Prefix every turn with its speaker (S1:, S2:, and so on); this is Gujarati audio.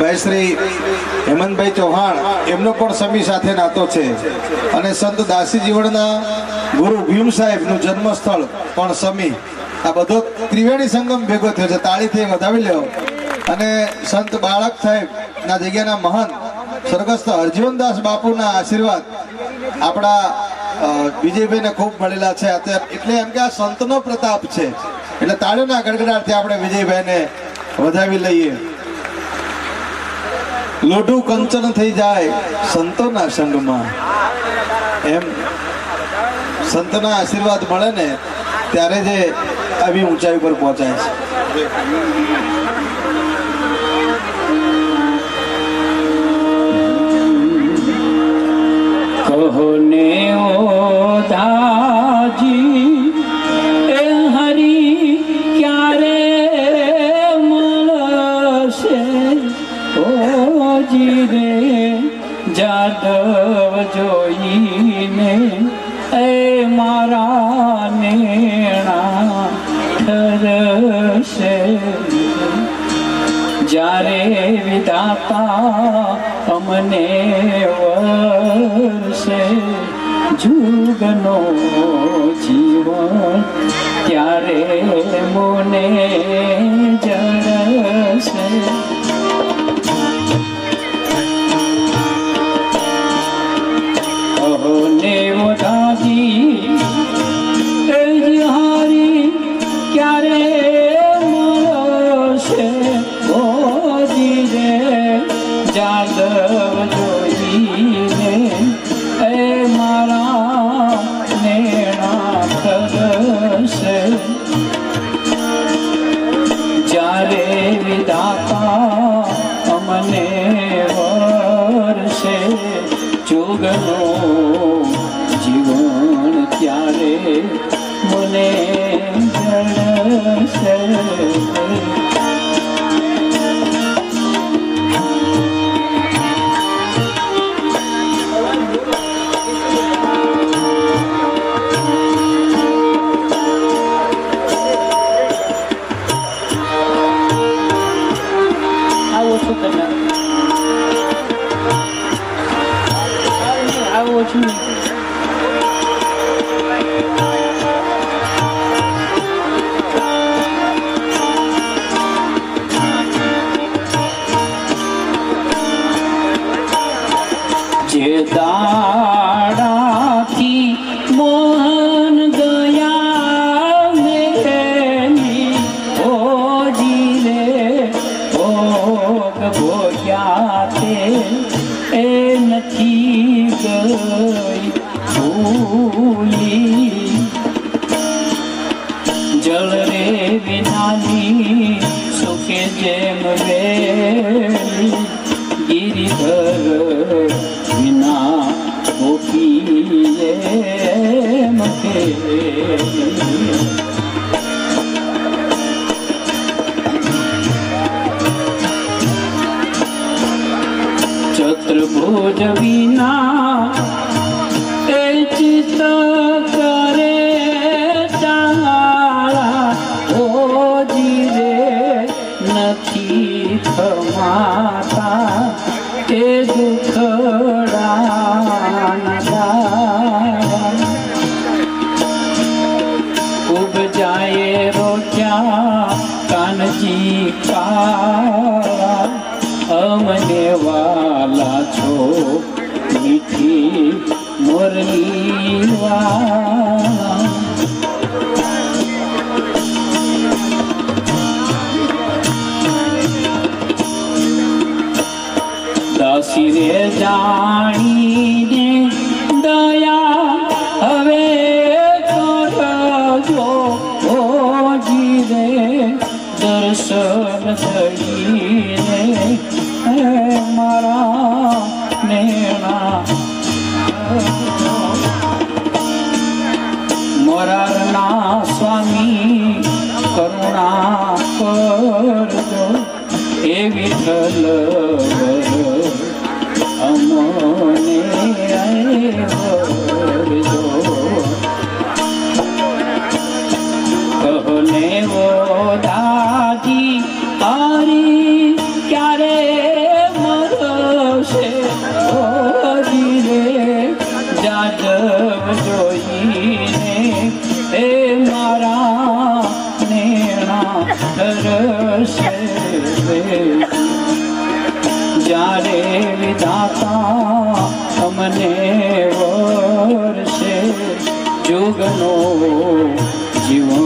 S1: ભાઈ શ્રી હેમંતભાઈ ચૌહાણ, એમનો પણ સમી સાથે નાતો છે. અને સંત દાસી જીવનના ગુરુ ભીમ સાહેબનું જન્મસ્થળ પણ સમી. આ બધો ત્રિવેણી સંગમ ભેગો થયો છે. તાળીથી વધાવી લ્યો. અને સંત બાળક સાહેબના જગ્યાના મહંત સ્વર્ગસ્થ હરજીવનદાસ બાપુના આશીર્વાદ આપણા વિજયભાઈને ખૂબ મળેલા છે. અત્યારે એટલે એમ કે આ સંતનો પ્રતાપ છે. એટલે તાળીઓના ગડગડાટથી આપણે વિજયભાઈને વધાવી લઈએ. લોઢું કંચન થઈ જાય સંતોના સંગમાં. એમ સંતના આશીર્વાદ મળે ને ત્યારે જે આવી ઊંચાઈ પર પહોંચાય છે.
S2: કહો ને ઓ જાદવ જોઈને એ મારા નેણા ઠરશે. જ્યારે વિધાતા અમને વર્ષે જુગનો જીવન ત્યારે મને જોગનો જીવન ત્યારે મને જળશે આવો છો ભૂલી જળ રે વિનાની સુખે જેમ વેલી ગિરિધર વિના ગોપીએ મકે ચતુર્ભુજ વિના ઉપજાય રોક્યા કાનજી કાળા અમને વાલા છો મીઠી મુરલી દાસી રે જાણીને વિઠ્ઠલ અમને વરજો કહને વો દાદી તારી ક્યારે મરશે ઓજી રે જાદવ જોઈને એ મારા નેણા તરસે જ્યારે વિધાતા અમને વર્ષે જુગનો જીવન